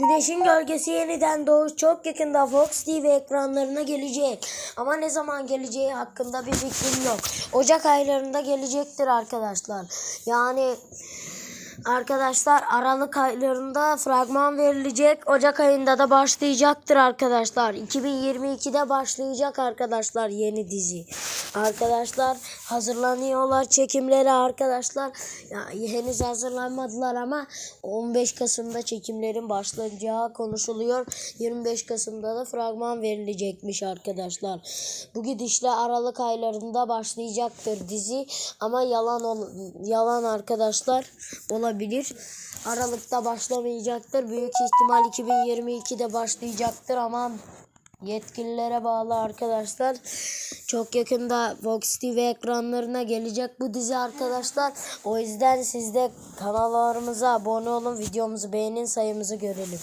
Güneşin gölgesi yeniden doğuş çok yakında Fox TV ekranlarına gelecek. Ama ne zaman geleceği hakkında bir fikrim yok. Ocak aylarında gelecektir arkadaşlar. Yani Arkadaşlar Aralık aylarında fragman verilecek. Ocak ayında da başlayacaktır arkadaşlar. 2022'de başlayacak arkadaşlar yeni dizi. Arkadaşlar hazırlanıyorlar çekimleri arkadaşlar. Ya, henüz hazırlanmadılar ama 15 Kasım'da çekimlerin başlayacağı konuşuluyor. 25 Kasım'da da fragman verilecekmiş arkadaşlar. Bu gidişle Aralık aylarında başlayacaktır dizi ama yalan yalan arkadaşlar olabilir. Aralıkta başlamayacaktır. Büyük ihtimal 2022'de başlayacaktır ama yetkililere bağlı arkadaşlar. Çok yakında Fox TV ekranlarına gelecek bu dizi arkadaşlar. O yüzden siz de kanallarımıza abone olun, videomuzu beğenin, sayımızı görelim.